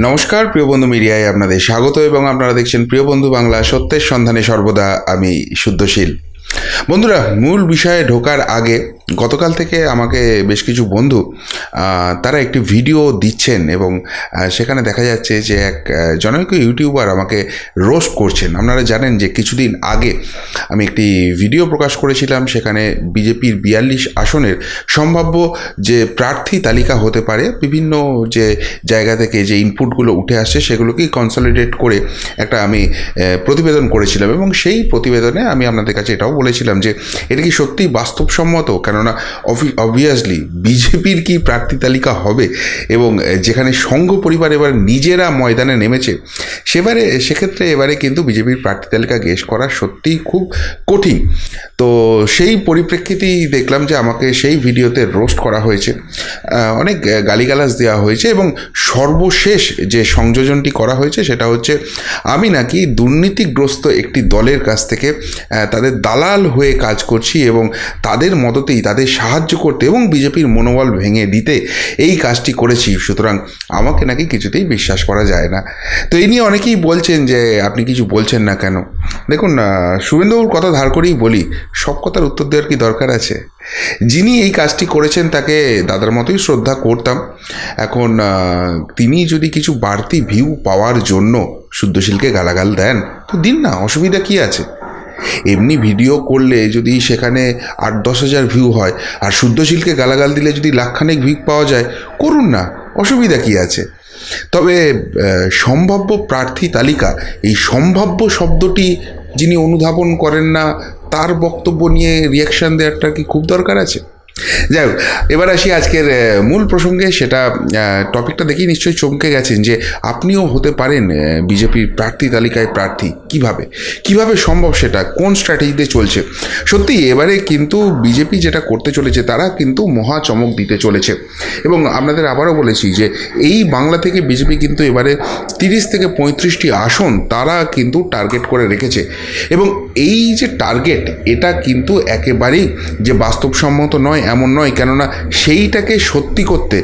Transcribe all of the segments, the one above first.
নমস্কার, প্রিয় বন্ধু মিডিয়ায় আপনাদের স্বাগত এবং আপনারা দেখছেন প্রিয় বন্ধু বাংলা সত্যের সন্ধানে সর্বদা আমি শুদ্ধশীল। বন্ধুরা, মূল বিষয়ে ঢোকার আগে গতকাল থেকে আমাকে বেশ কিছু বন্ধু তারা একটি ভিডিও দিচ্ছেন এবং সেখানে দেখা যাচ্ছে যে এক জনৈক ইউটিউবার আমাকে রোস্ট করছেন। আপনারা জানেন যে কিছুদিন আগে আমি একটি ভিডিও প্রকাশ করেছিলাম, সেখানে বিজেপির বিয়াল্লিশ আসনের সম্ভাব্য যে প্রার্থী তালিকা হতে পারে, বিভিন্ন যে জায়গা থেকে যে ইনপুটগুলো উঠে আসছে সেগুলোকেই কনসলিডেট করে একটা আমি প্রতিবেদন করেছিলাম এবং সেই প্রতিবেদনে আমি আপনাদের কাছে এটাও বলেছিলাম যে, এটা কি সত্যিই বাস্তবসম্মত? কেননা অবভিয়াসলি বিজেপির কি প্রার্থী তালিকা হবে এবং যেখানে সংঘ পরিবার এবার নিজেরা ময়দানে নেমেছে, সেবারে, সেক্ষেত্রে এবারে কিন্তু বিজেপির প্রার্থী তালিকা গেস করা সত্যিই খুব কঠিন। তো সেই পরিপ্রেক্ষিতেই দেখলাম যে আমাকে সেই ভিডিওতে রোস্ট করা হয়েছে। অনেক গালিগালাজ দেওয়া হয়েছে এবং সর্বশেষ যে সংযোজনটি করা হয়েছে সেটা হচ্ছে, আমি নাকি দুর্নীতিগ্রস্ত একটি দলের কাছ থেকে তাদের দালাল হয়ে কাজ করছি এবং তাদের মদতেই তাদের সাহায্য করতে এবং বিজেপির মনোবল ভেঙে দিতে এই কাজটি করেছি। সুতরাং আমাকে নাকি কিছুতেই বিশ্বাস করা যায় না। তো এই নিয়ে অনেকেই বলছেন যে, আপনি কিছু বলছেন না কেন? দেখুন শুভেন্দুবাবুর কথা ধার করেই বলি, সব কথার উত্তর দেওয়ার কি দরকার আছে? যিনি এই কাজটি করেছেন তাকে দাদার মতোই শ্রদ্ধা করতাম। এখন তিনি যদি কিছু বাড়তি ভিউ পাওয়ার জন্য শুদ্ধশীলকে গালাগাল দেন, তো দিন না, অসুবিধা কি আছে? এমনি ভিডিও করলে যদি সেখানে আট দশ হাজার ভিউ হয়, আর শুদ্ধশীলকে গালাগাল দিলে যদি লাখখানেক ভিউ পাওয়া যায়, করুন না, অসুবিধা কী আছে? তবে সম্ভাব্য প্রার্থী তালিকা, এই সম্ভাব্য শব্দটি যিনি অনুধাবন করেন না, তার বক্তব্য নিয়ে রিয়াকশান দেওয়ারটা কি খুব দরকার আছে? যাই হোক, এবার আসি আজকের মূল প্রসঙ্গে। সেটা টপিকটা দেখেই নিশ্চয়ই চমকে গেছেন যে, আপনিও হতে পারেন বিজেপির প্রার্থী তালিকায় প্রার্থী। কীভাবে? কীভাবে সম্ভব সেটা? কোন স্ট্র্যাটেজিতে চলছে? সত্যি, এবারে কিন্তু বিজেপি যেটা করতে চলেছে, তারা কিন্তু মহা চমক দিতে চলেছে। এবং আপনাদের আবারও বলেছি যে, এই বাংলা থেকে বিজেপি কিন্তু এবারে তিরিশ থেকে পঁয়ত্রিশটি আসন তারা কিন্তু টার্গেট করে রেখেছে। এবং এই যে টার্গেট এটা কিন্তু একেবারেই যে বাস্তবসম্মত নয় এমন নয়, কেননা সেইটাকে সত্যি করতে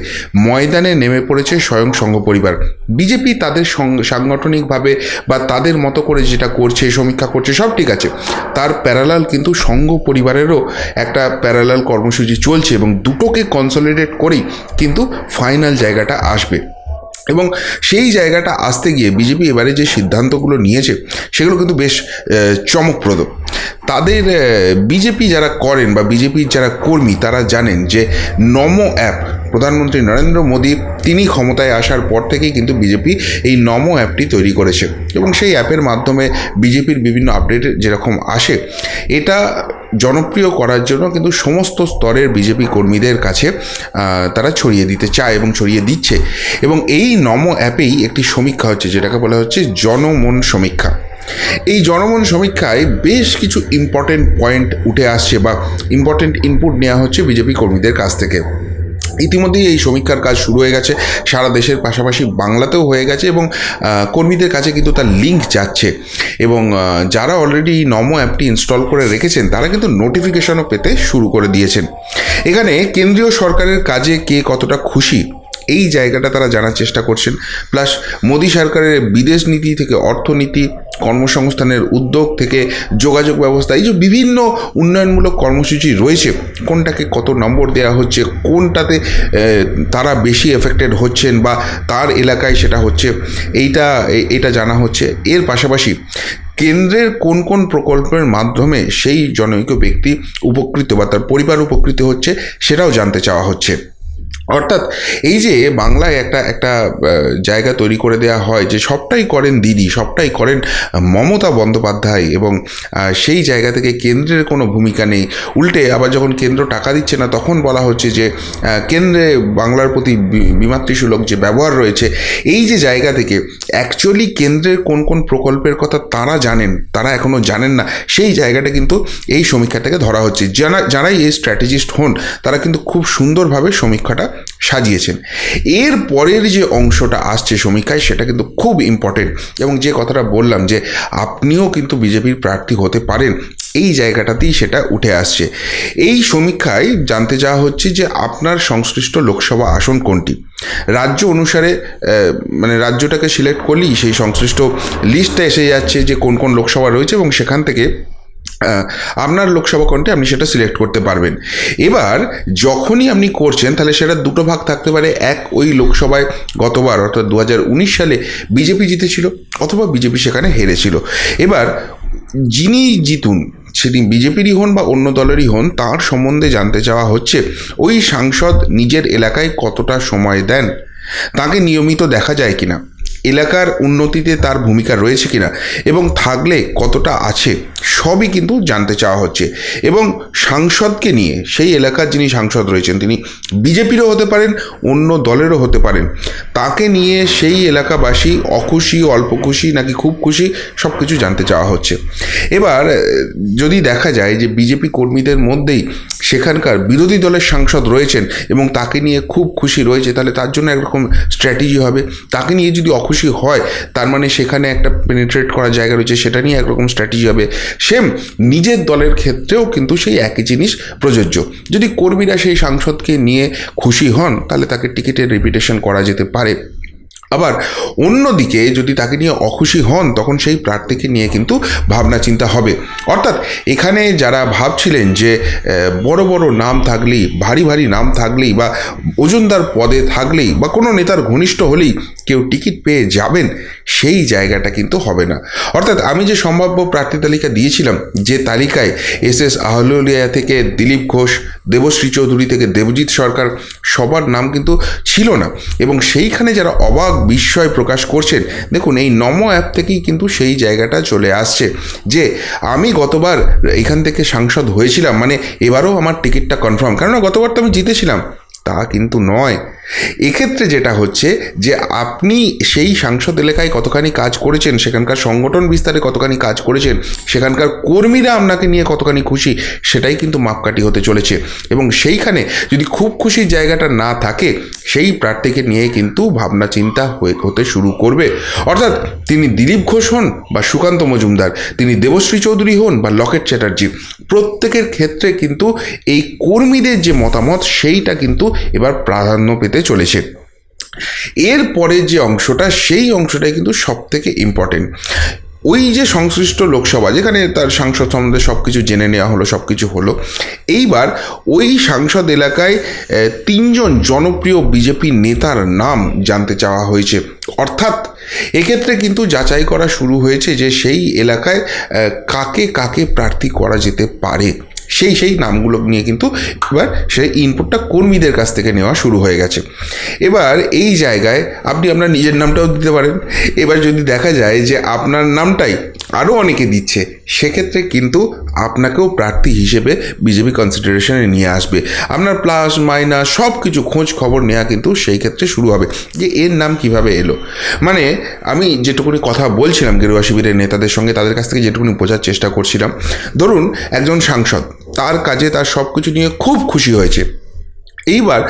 ময়দানে নেমে পড়েছে স্বয়ং সংঘ পরিবার। বিজেপি তাদের সাংগঠনিকভাবে বা তাদের মতো করে যেটা করছে, সমীক্ষা করছে, সব ঠিক আছে। তার প্যারালাল কিন্তু সংঘ পরিবারেরও একটা প্যারালাল কর্মসূচি চলছে এবং দুটোকে কনসলিডেট করেই কিন্তু ফাইনাল জায়গাটা আসবে। এবং সেই জায়গাটা আসতে গিয়ে বিজেপি এবারে যে সিদ্ধান্তগুলো নিয়েছে, সেগুলো কিন্তু বেশ চমকপ্রদ। তাদের বিজেপি যারা করেন বা বিজেপির যারা কর্মী, তারা জানেন যে নমো অ্যাপ, প্রধানমন্ত্রী নরেন্দ্র মোদী, তিনি ক্ষমতায় আসার পর থেকেই কিন্তু বিজেপি এই নমো অ্যাপটি তৈরি করেছে। এবং সেই অ্যাপের মাধ্যমে বিজেপির বিভিন্ন আপডেট যেরকম আসে, এটা জনপ্রিয় করার জন্য কিন্তু সমস্ত স্তরের বিজেপি কর্মীদের কাছে তারা ছড়িয়ে দিতে চায় এবং ছড়িয়ে দিচ্ছে। এবং এই নমো অ্যাপেই একটি সমীক্ষা হচ্ছে, যেটাকে বলা হচ্ছে জনমন সমীক্ষা। এই জনমন সমীক্ষায় বেশ কিছু ইম্পর্টেন্ট পয়েন্ট উঠে আসছে বা ইম্পর্টেন্ট ইনপুট নেওয়া হচ্ছে বিজেপি কর্মীদের কাছ থেকে। ইতিমধ্যেই এই সমীক্ষার কাজ শুরু হয়ে গেছে, সারা দেশের পাশাপাশি বাংলাতেও হয়ে গেছে এবং কর্মীদের কাছে কিন্তু তার লিঙ্ক যাচ্ছে এবং যারা অলরেডি নমো অ্যাপটি ইনস্টল করে রেখেছেন, তারা কিন্তু নোটিফিকেশনও পেতে শুরু করে দিয়েছেন। এখানে কেন্দ্রীয় সরকারের কাজে কে কতটা খুশি এই জায়গাটা তারা জানার চেষ্টা করছেন। প্লাস মোদী সরকারের বিদেশ নীতি থেকে অর্থনীতি, কর্মসংস্থানের উদ্যোগ থেকে যোগাযোগ ব্যবস্থা, এই যে বিভিন্ন উন্নয়নমূলক কর্মসূচি রয়েছে, কোনটাকে কত নম্বর দেওয়া হচ্ছে, কোনটাতে তারা বেশি এফেক্টেড হচ্ছেন বা তার এলাকায় সেটা হচ্ছে, এইটা এটা জানা হচ্ছে। এর পাশাপাশি কেন্দ্রের কোন কোন প্রকল্পের মাধ্যমে সেই জনৈক ব্যক্তি উপকৃত বা তার পরিবার উপকৃত হচ্ছে, সেটাও জানতে চাওয়া হচ্ছে। অর্থাৎ এই যে বাংলায় একটা একটা জায়গা তৈরি করে দেওয়া হয় যে সবটাই করেন দিদি, সবটাই করেন মমতা বন্দ্যোপাধ্যায় এবং সেই জায়গা থেকে কেন্দ্রের কোনো ভূমিকা নেই। উল্টে আবার যখন কেন্দ্র টাকা দিচ্ছে না, তখন বলা হচ্ছে যে কেন্দ্রে বাংলার প্রতি বিমাতৃসুলভ যে ব্যবহার রয়েছে, এই যে জায়গা থেকে অ্যাকচুয়ালি কেন্দ্রের কোন কোন প্রকল্পের কথা তারা জানেন, তারা এখনও জানেন না, সেই জায়গাটা কিন্তু এই সমীক্ষাটাকে ধরা হচ্ছে। যারা, যারাই এই স্ট্র্যাটেজিস্ট হন, তারা কিন্তু খুব সুন্দরভাবে সমীক্ষাটা সাজিয়েছেন। এর পরের যে অংশটা আসছে সমীক্ষায়, সেটা কিন্তু খুব ইম্পর্টেন্ট এবং যে কথাটা বললাম যে আপনিও কিন্তু বিজেপির প্রার্থী হতে পারেন, এই জায়গাটাতেই সেটা উঠে আসছে। এই সমীক্ষায় জানতে চাওয়া হচ্ছে যে আপনার সংশ্লিষ্ট লোকসভা আসন কোনটি? রাজ্য অনুসারে মানে রাজ্যটাকে সিলেক্ট করলেই সেই সংশ্লিষ্ট লিস্টটা এসে যাচ্ছে যে কোন কোন লোকসভা রয়েছে এবং সেখান থেকে আপনার লোকসভা কোনটি আপনি সেটা সিলেক্ট করতে পারবেন। এবার যখনই আপনি করছেন, তাহলে সেটা দুটো ভাগ থাকতে পারে। এক, ওই লোকসভায় গতবার, অর্থাৎ দু হাজার উনিশ সালে বিজেপি জিতেছিল অথবা বিজেপি সেখানে হেরেছিল। এবার যিনি জিতুন, সেটি বিজেপিরই হন বা অন্য দলেরই হন, তার সম্বন্ধে জানতে চাওয়া হচ্ছে, ওই সাংসদ নিজের এলাকায় কতটা সময় দেন? তাকে নিয়মিত দেখা যায় কিনা? এলাকার উন্নতিতে তার ভূমিকা রয়েছে কিনা এবং থাকলে কতটা আছে, সবই কিন্তু জানতে চাওয়া হচ্ছে। এবং সাংসদকে নিয়ে, সেই এলাকার যিনি সাংসদ রয়েছেন, তিনি বিজেপিরও হতে পারেন, অন্য দলেরও হতে পারেন। তাকে নিয়ে সেই এলাকাবাসী অখুশি, অল্প খুশি, নাকি খুব খুশি সব কিছু জানতে চাওয়া হচ্ছে। এবার, যদি দেখা যায় যে বিজেপি কর্মীদের মধ্যেই সেখানকার বিরোধী দলের সাংসদ রয়েছেন এবং তাকে নিয়ে খুব খুশি রয়েছে, তাহলে তার জন্য একরকম স্ট্র্যাটেজি হবে। তাকে নিয়ে যদি অখুশি হয়, তার মানে সেখানে একটা পেনিট্রেট করার জায়গা রয়েছে, সেটা নিয়ে একরকম স্ট্র্যাটেজি হবে। সেম নিজের দলের ক্ষেত্রেও কিন্তু সেই একই জিনিস প্রযোজ্য। যদি কর্মীরা সেই সাংসদকে নিয়ে খুশি হন, তাহলে তাকে টিকিটের রিপিটেশন করা যেতে পারে। আবার অন্যদিকে যদি তাকে নিয়ে অখুশি হন, তখন সেই প্রার্থীকে নিয়ে কিন্তু ভাবনা চিন্তা হবে। অর্থাৎ এখানে যারা ভাবছিলেন যে বড় বড় নাম থাকলেই, ভারী ভারী নাম থাকলেই বা ওজনদার পদে থাকলেই বা কোনো নেতার ঘনিষ্ঠ হলেই কেউ টিকিট পেয়ে যাবেন, সেই জায়গাটা কিন্তু হবে না। অর্থাৎ আমি যে সম্ভাব্য প্রার্থী তালিকা দিয়েছিলাম, যে তালিকায় এস এস আহলুলিয়া থেকে দিলীপ ঘোষ, দেবশ্রী চৌধুরী থেকে দেবজিৎ সরকার, সবার নাম কিন্তু ছিল না। এবং সেইখানে যারা অবাক বিস্ময় প্রকাশ করছেন। দেখুন, এই নমো অ্যাপ থেকেই কিন্তু সেই জায়গাটা চলে আসছে যে আমি গতবার এখান থেকে সাংসদ হয়েছিলাম মানে এবারও আমার টিকিটটা কনফার্ম। কেননা গতবার তো আমি জিতেছিলাম। তা কিন্তু নয়। এক্ষেত্রে যেটা হচ্ছে যে আপনি সেই সাংসদ এলাকায় কতখানি কাজ করেছেন, সেখানকার সংগঠন বিস্তারে কতখানি কাজ করেছেন, সেখানকার কর্মীরা আপনাকে নিয়ে কতখানি খুশি, সেটাই কিন্তু মাপকাঠি হতে চলেছে। এবং সেইখানে যদি খুব খুশির জায়গাটা না থাকে, সেই প্রার্থীকে নিয়ে কিন্তু ভাবনা চিন্তা হয়ে- হতে শুরু করবে। অর্থাৎ তিনি দিলীপ ঘোষ হন বা সুকান্ত মজুমদার, তিনি দেবশ্রী চৌধুরী হন বা লকেট চ্যাটার্জি, প্রত্যেকের ক্ষেত্রে কিন্তু এই কর্মীদের যে মতামত, সেইটা কিন্তু এবার প্রাধান্য পেতে চলেছে। এর এরপরে যে অংশটা, সেই অংশটাই কিন্তু সব থেকে ইম্পর্টেন্ট ওই যে সংশ্লিষ্ট লোকসভা, যেখানে তার সাংসদ সম্বন্ধে সব কিছু জেনে নেওয়া হলো সব কিছু হলো, এইবার ওই সাংসদ এলাকায় তিনজন জনপ্রিয় বিজেপি নেতার নাম জানতে চাওয়া হয়েছে। অর্থাৎ এক্ষেত্রে কিন্তু যাচাই করা শুরু হয়েছে যে সেই এলাকায় কাকে কাকে প্রার্থী করা যেতে পারে। সেই সেই নামগুলো নিয়ে কিন্তু এবার সেই ইনপুটটা কর্মীদের কাছ থেকে নেওয়া শুরু হয়ে গেছে। এবার এই জায়গায় আপনি আপনার নিজের নামটাও দিতে পারেন। এবার যদি দেখা যায় যে আপনার নামটাই আরও অনেকে দিচ্ছে সেক্ষেত্রে কিন্তু আপনাকেও প্রার্থী হিসেবে বিজেপি কনসিডারেশনে নিয়ে আসবে। আপনার প্লাস মাইনাস সব কিছু খোঁজ খবর নেওয়া কিন্তু সেই ক্ষেত্রে শুরু হবে। যে এর নাম কীভাবে এলো? মানে আমি যেটুকুনি কথা বলছিলাম গেরুয়া শিবিরের নেতাদের সঙ্গে, তাদের কাছ থেকে যেটুকুনি বোঝার চেষ্টা করছিলাম। ধরুন, একজন সাংসদ, তার কাজে তার সব কিছু নিয়ে খুব খুশি হয়েছে। এইবার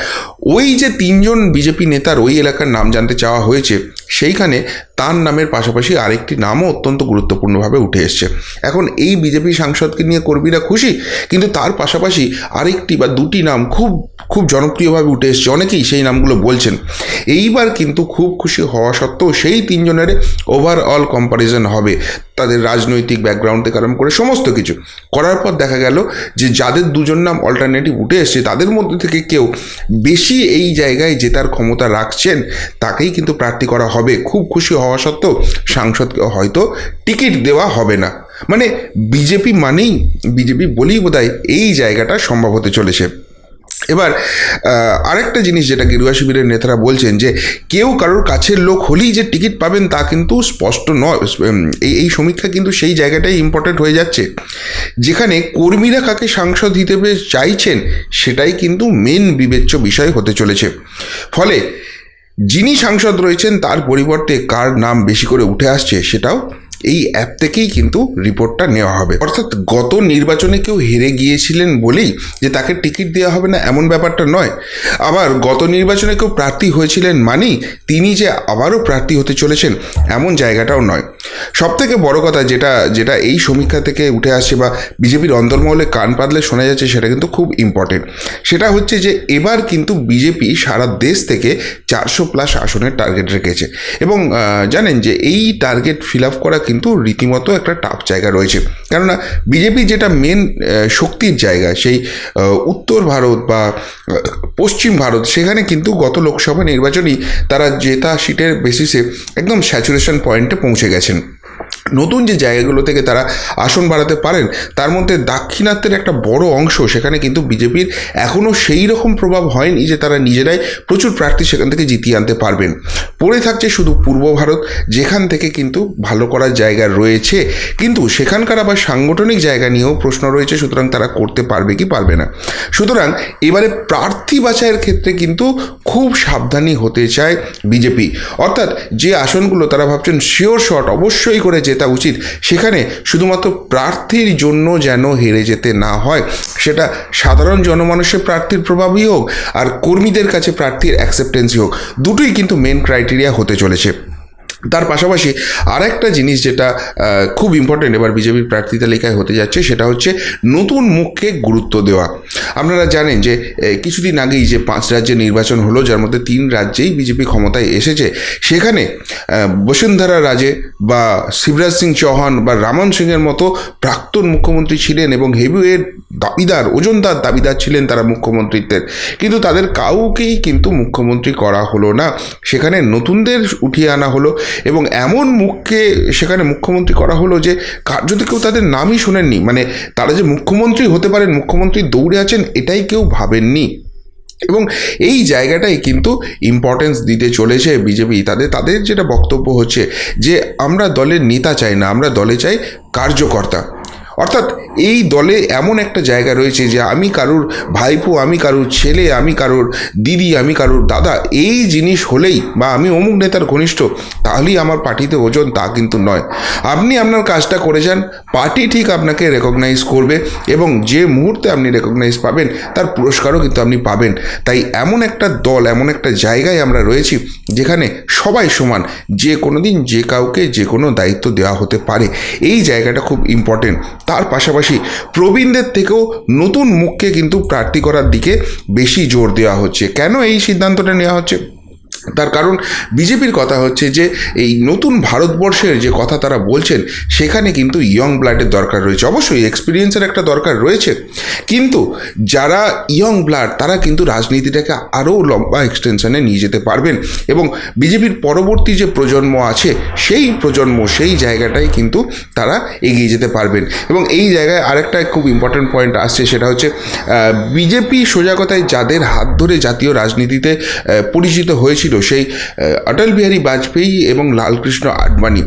ওই যে তিনজন বিজেপি নেতার ওই এলাকার নাম জানতে চাওয়া হয়েছে সেইখানে তার নামের পাশাপাশি আরেকটি নামও অত্যন্ত গুরুত্বপূর্ণভাবে উঠে এসছে। এখন এই বিজেপি সাংসদকে নিয়ে কর্মীরা খুশি, কিন্তু তার পাশাপাশি আরেকটি বা দুটি নাম খুব খুব জনপ্রিয়ভাবে উঠে এসছে। অনেকেই সেই নামগুলো বলছেন। এইবার কিন্তু খুব খুশি হওয়া সত্ত্বেও সেই তিনজনের ওভারঅল কম্পারিজন হবে। তাদের রাজনৈতিক ব্যাকগ্রাউন্ড থেকে আরম্ভ করে সমস্ত কিছু। করার পর দেখা গেল যে যাদের দুজন নাম অল্টারনেটিভ উঠে এসছে, তাদের মধ্যে থেকে কেউ বেশি এই জায়গায় জেতার ক্ষমতা রাখছেন, তাকেই কিন্তু প্রার্থী করা হবে। খুব খুশি হওয়া সত্ত্বেও সাংসদকে হয়তো টিকিট দেওয়া হবে না। মানে বিজেপি মানেই, বিজেপি বলেই বোধহয় এই জায়গাটা সম্ভব হতে চলেছে। এবার আরেকটা জিনিস যেটা গেরুয়া শিবিরের নেতারা বলছেন যে, কেউ কারোর কাছের লোক হলেই যে টিকিট পাবেন তা কিন্তু স্পষ্ট নয়। এই এই সমীক্ষা কিন্তু সেই জায়গাটাই ইম্পর্টেন্ট হয়ে যাচ্ছে। যেখানে কর্মীরা কাকে সাংসদ হিসেবে চাইছেন, সেটাই কিন্তু মেন বিবেচ্য বিষয় হতে চলেছে। ফলে, যিনি সাংসদ রয়েছেন, তার পরিবর্তে কার নাম বেশি করে উঠে আসছে সেটাও এই অ্যাপ থেকেই কিন্তু রিপোর্টটা নেওয়া হবে। অর্থাৎ গত নির্বাচনে কেউ হেরে গিয়েছিলেন বলেই যে তাকে টিকিট দেওয়া হবে না এমন ব্যাপারটা নয়। আবার গত নির্বাচনে কেউ প্রার্থী হয়েছিলেন মানেই তিনি যে আবারও প্রার্থী হতে চলেছেন এমন জায়গাটাও নয়। সব থেকে বড় কথা যেটা যেটা এই সমীক্ষা থেকে উঠে আসছে বা বিজেপির অন্তর্মহলে কান পাতলে শোনা যাচ্ছে সেটা কিন্তু খুব ইম্পর্টেন্ট সেটা হচ্ছে যে এবার কিন্তু বিজেপি সারা দেশ থেকে চারশো প্লাস আসনের টার্গেট রেখেছে। এবং জানেন যে এই টার্গেট ফিল আপ করা কিন্তু রীতিমতো একটা টাফ জায়গা রয়েছে। কেননা বিজেপি যেটা মেন শক্তির জায়গা, সেই উত্তর ভারত বা পশ্চিম ভারত, সেখানে কিন্তু গত লোকসভা নির্বাচনই তারা জেতা সিটের বেসিসে একদম স্যাচুরেশন পয়েন্টে পৌঁছে গেছেন। নতুন যে জায়গাগুলো থেকে তারা আসন বাড়াতে পারেন, তার মধ্যে দাক্ষিণাত্যের একটা বড় অংশ সেখানে কিন্তু বিজেপির এখনও সেই রকম প্রভাব হয়নি যে তারা নিজেরাই প্রচুর প্রার্থী সেখান থেকে জিতিয়ে আনতে পারবেন। পড়ে থাকছে শুধু পূর্ব ভারত, যেখান থেকে কিন্তু ভালো করার জায়গা রয়েছে। কিন্তু সেখানকার আবার সাংগঠনিক জায়গা নিয়েও প্রশ্ন রয়েছে, সুতরাং তারা করতে পারবে কি পারবে না। সুতরাং এবারে প্রার্থী বাছাইয়ের ক্ষেত্রে কিন্তু খুব সাবধানী হতে চায় বিজেপি। অর্থাৎ যে আসনগুলো তারা ভাবছেন শিওর শট অবশ্যই করে জেতা উচিত। সেখানে শুধুমাত্র প্রার্থীর জন্য যেন হেরে যেতে না হয়, সেটা সাধারণ জনমানুষের প্রার্থীর প্রভাবই হোক আর কর্মীদের কাছে প্রার্থীর অ্যাকসেপ্টেন্সই হোক। দুটোই কিন্তু মেন ক্রাইটেরিয়া হতে চলেছে। তার পাশাপাশি আরেকটা জিনিস যেটা খুব ইম্পর্টেন্ট এবার বিজেপির প্রার্থী তালিকায় হতে যাচ্ছে, সেটা হচ্ছে নতুন মুখকে গুরুত্ব দেওয়া। আপনারা জানেন যে কিছুদিন আগেই যে পাঁচ রাজ্যে নির্বাচন হলো, যার মধ্যে তিন রাজ্যেই বিজেপি ক্ষমতায় এসেছে, সেখানে বসুন্ধরা রাজে বা শিবরাজ সিং চৌহান বা রামন সিংয়ের মতো প্রাক্তন মুখ্যমন্ত্রী ছিলেন এবং হেভিওয়েট দাবিদার, ওজনদার দাবিদার ছিলেন তারা মুখ্যমন্ত্রিত্বের। কিন্তু তাদের কাউকেই কিন্তু মুখ্যমন্ত্রী করা হলো না। সেখানে নতুনদের উঠিয়ে আনা হলো এবং এমন মুখকে সেখানে মুখ্যমন্ত্রী করা হলো যে কার যদি কেউ তাদের নামই শোনেননি মানে তারা যে মুখ্যমন্ত্রী হতে পারেন, মুখ্যমন্ত্রী দৌড়ে আছেন, এটাই কেউ ভাবেননি। এবং এই জায়গাটাই কিন্তু ইম্পর্টেন্স দিতে চলেছে বিজেপি। তাদের তাদের যেটা বক্তব্য হচ্ছে যে আমরা দলের নেতা চাই না, আমরা দলে চাই কার্যকর্তা। অর্থাৎ এই দলে এমন একটা জায়গা রয়েছে যে আমি কারুর ভাইপো, আমি কারুর ছেলে, আমি কারুর দিদি, আমি কারুর দাদা, এই জিনিস হলেই বা আমি অমুক নেতার ঘনিষ্ঠ, তাহলেই আমার পার্টিতে ওজন তা কিন্তু নয়। আপনি আপনার কাজটা করে যান, পার্টি ঠিক আপনাকে রেকগনাইজ করবে এবং যে মুহূর্তে আপনি রেকগনাইজ পাবেন, তার পুরস্কারও কিন্তু আপনি পাবেন। তাই এমন একটা দল, এমন একটা জায়গায় আমরা রয়েছি যেখানে সবাই সমান, যে কোনো দিন যে কাউকে যে কোনো দায়িত্ব দেওয়া হতে পারে। এই জায়গাটা খুব ইম্পর্টেন্ট তার পাশাপাশি প্রবীণদের থেকেও নতুন মুখকে কিন্তু প্রার্থী করার দিকে বেশি জোর দেওয়া হচ্ছে। কেন এই সিদ্ধান্তটা নেওয়া হচ্ছে? তার কারণ বিজেপির কথা হচ্ছে যে, এই নতুন ভারতবর্ষের যে কথা তারা বলছেন, সেখানে কিন্তু ইয়ং ব্লাডের দরকার রয়েছে। অবশ্যই এক্সপিরিয়েন্সের একটা দরকার রয়েছে। কিন্তু যারা ইয়ং ব্লাড তারা কিন্তু রাজনীতিটাকে আরও লম্বা এক্সটেনশনে নিয়ে যেতে পারবেন। এবং বিজেপির পরবর্তী যে প্রজন্ম আছে, সেই প্রজন্ম, সেই জায়গাটাই কিন্তু তারা এগিয়ে যেতে পারবেন। এবং এই জায়গায় আরেকটা খুব ইম্পর্ট্যান্ট পয়েন্ট আসছে, সেটা হচ্ছে বিজেপি সোজা কথায় যাদের হাত ধরে জাতীয় রাজনীতিতে পরিচিত হয়েছিল সেই অটল বিহারী বাজপেয়ী এবং লালকৃষ্ণ আডবাণী।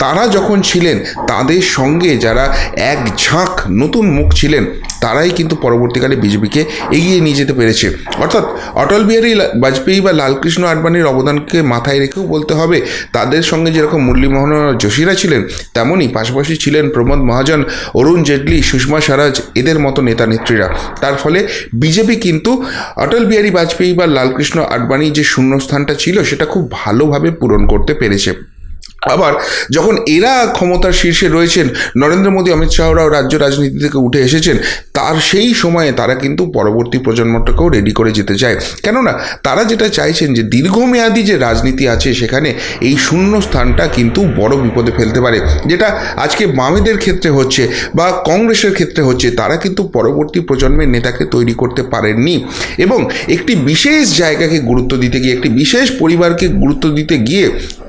তারা যখন ছিলেন, তাদের সঙ্গে যারা এক ঝাঁক নতুন মুখ ছিলেন তারাই কিন্তু পরবর্তীকালে বিজেপিকে এগিয়ে নিয়ে যেতে পেরেছে। অর্থাৎ অটল বিহারী বাজপেয়ী বা লালকৃষ্ণ আডবাণীর অবদানকে মাথায় রেখেও বলতে হবে, তাদের সঙ্গে যেরকম মুরলীমোহন যোশীরা ছিলেন তেমনই পাশাপাশি ছিলেন প্রমোদ মহাজন, অরুণ জেটলি, সুষমা স্বরাজ, এদের মতো নেতা নেত্রীরা। তার ফলে বিজেপি কিন্তু অটল বিহারী বাজপেয়ী বা লালকৃষ্ণ আডবাণীর যে শূন্যস্থানটা ছিল, সেটা খুব ভালোভাবে পূরণ করতে পেরেছে। আবার যখন এরা ক্ষমতার শীর্ষে রয়েছেন, নরেন্দ্র মোদী, অমিত শাহরাও রাজ্য রাজনীতি থেকে উঠে এসেছেন, তার সেই সময়ে তারা কিন্তু পরবর্তী প্রজন্মটাকেও রেডি করে যেতে চায়। কেননা, তারা যেটা চাইছেন যে দীর্ঘমেয়াদী যে রাজনীতি আছে সেখানে এই শূন্য স্থানটা কিন্তু বড় বিপদে ফেলতে পারে। যেটা আজকে বামেদের ক্ষেত্রে হচ্ছে বা কংগ্রেসের ক্ষেত্রে হচ্ছে, তারা কিন্তু পরবর্তী প্রজন্মের নেতাকে তৈরি করতে পারেননি। এবং একটি বিশেষ জায়গাকে গুরুত্ব দিতে গিয়ে, একটি বিশেষ পরিবারকে গুরুত্ব দিতে গিয়ে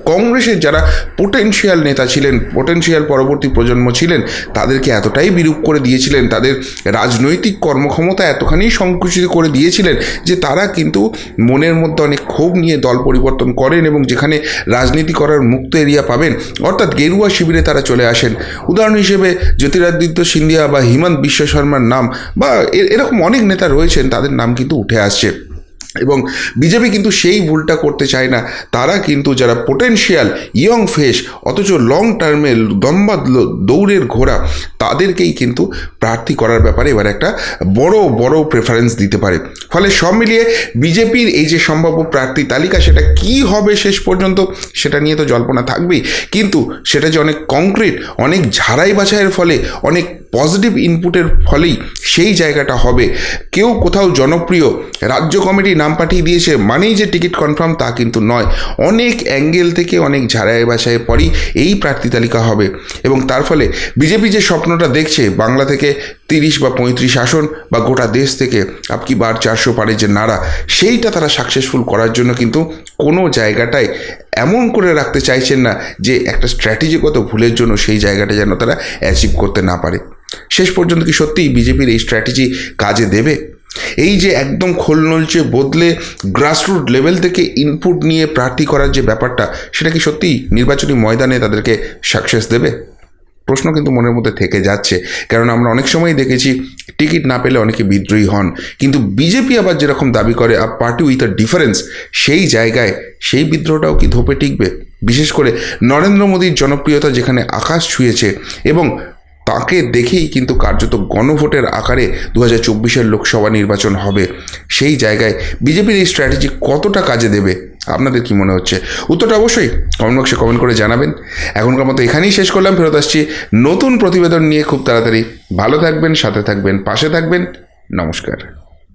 কংগ্রেসের যারা পোটেনশিয়াল নেতা ছিলেন পোটেনশিয়াল পরবর্তী প্রজন্ম ছিলেন, তাদেরকে এতটাই বিরূপ করে দিয়েছিলেন, তাদের রাজনৈতিক কর্মক্ষমতা এতখানি সংকুচিত করে দিয়েছিলেন যে তারা কিন্তু মনের মধ্যে অনেক ক্ষোভ নিয়ে দল পরিবর্তন করেন এবং যেখানে রাজনীতি করার মুক্ত এরিয়া পাবেন, অর্থাৎ গেরুয়া শিবিরে তারা চলে আসেন। উদাহরণ হিসেবে জ্যোতিরাদিত্য সিন্ধিয়া বা হিমন্ত বিশ্ব শর্মার নাম বা এরকম অনেক নেতা রয়েছেন, তাদের নাম কিন্তু উঠে আসছে। এবং বিজেপি কিন্তু সেই ভুলটা করতে চায় না। তারা কিন্তু যারা পোটেনশিয়াল ইয়ং ফেস অথচ লং টার্মে লম্বা ল- দৌড়ের ঘোড়া, তাদেরকেই কিন্তু প্রার্থী করার ব্যাপারে এবার একটা বড় বড় প্রেফারেন্স দিতে পারে। ফলে সব মিলিয়ে বিজেপির এই যে সম্ভাব্য প্রার্থী তালিকা, সেটা কি হবে শেষ পর্যন্ত, সেটা নিয়ে তো জল্পনা থাকবেই। কিন্তু সেটা যে অনেক কংক্রিট অনেক ঝাড়াই বাছাইয়ের ফলে, অনেক পজিটিভ ইনপুটের ফলেই সেই জায়গাটা হবে। কেউ কোথাও জনপ্রিয়, রাজ্য কমিটি নাম পাঠিয়ে দিয়েছে, মানেই যে টিকিট কনফার্ম তা কিন্তু নয়। অনেক অ্যাঙ্গেল থেকে অনেক ঝাড়াই বাছাইয়ের পরই এই প্রার্থী তালিকা হবে। এবং তার ফলে বিজেপি যে স্বপ্নটা দেখছে, বাংলা থেকে তিরিশ বা পঁয়ত্রিশ আসন বা গোটা দেশ থেকে আপকি বার চারশো পারে যে নাড়া, সেইটা তারা সাকসেসফুল করার জন্য কিন্তু কোনো জায়গাটায় এমন করে রাখতে চাইছেন না যে একটা স্ট্র্যাটেজিগত ভুলের জন্য সেই জায়গাটা যেন তারা অ্যাচিভ করতে না পারে। শেষ পর্যন্ত কি সত্যিই বিজেপির এই স্ট্র্যাটেজি কাজে দেবে? এই যে একদম খোলনলচে বদলে গ্রাসরুট লেভেল থেকে ইনপুট নিয়ে প্রার্থী করার যে ব্যাপারটা, সেটা কি সত্যিই নির্বাচনী ময়দানে তাদেরকে সাকসেস দেবে? প্রশ্ন কিন্তু মনের মধ্যে থেকে যাচ্ছে। কারণ আমরা অনেক সময় দেখেছি, টিকিট না পেলে অনেকে বিদ্রোহী হন। কিন্তু বিজেপি আবার যেরকম দাবি করে, a party with a difference সেই জায়গায় সেই বিদ্রোহটাও কি ধোপে টিকবে? বিশেষ করে নরেন্দ্র মোদীর জনপ্রিয়তা যেখানে আকাশ ছুঁয়েছে এবং তাকে দেখেই কিন্তু কার্যত গণভোটের আকারে দু হাজার চব্বিশের লোকসভা নির্বাচন হবে। সেই জায়গায় বিজেপির এই স্ট্র্যাটেজি কতটা কাজে দেবে? আপনাদের কি মনে হচ্ছে? উত্তরটা অবশ্যই কমেন্ট বক্সে কমেন্ট করে জানাবেন। এখনকার মতো এখানেই শেষ করলাম, ফেরত আসছি নতুন প্রতিবেদন নিয়ে। খুব তাড়াতাড়ি ভালো থাকবেন, সাথে থাকবেন, পাশে থাকবেন। নমস্কার।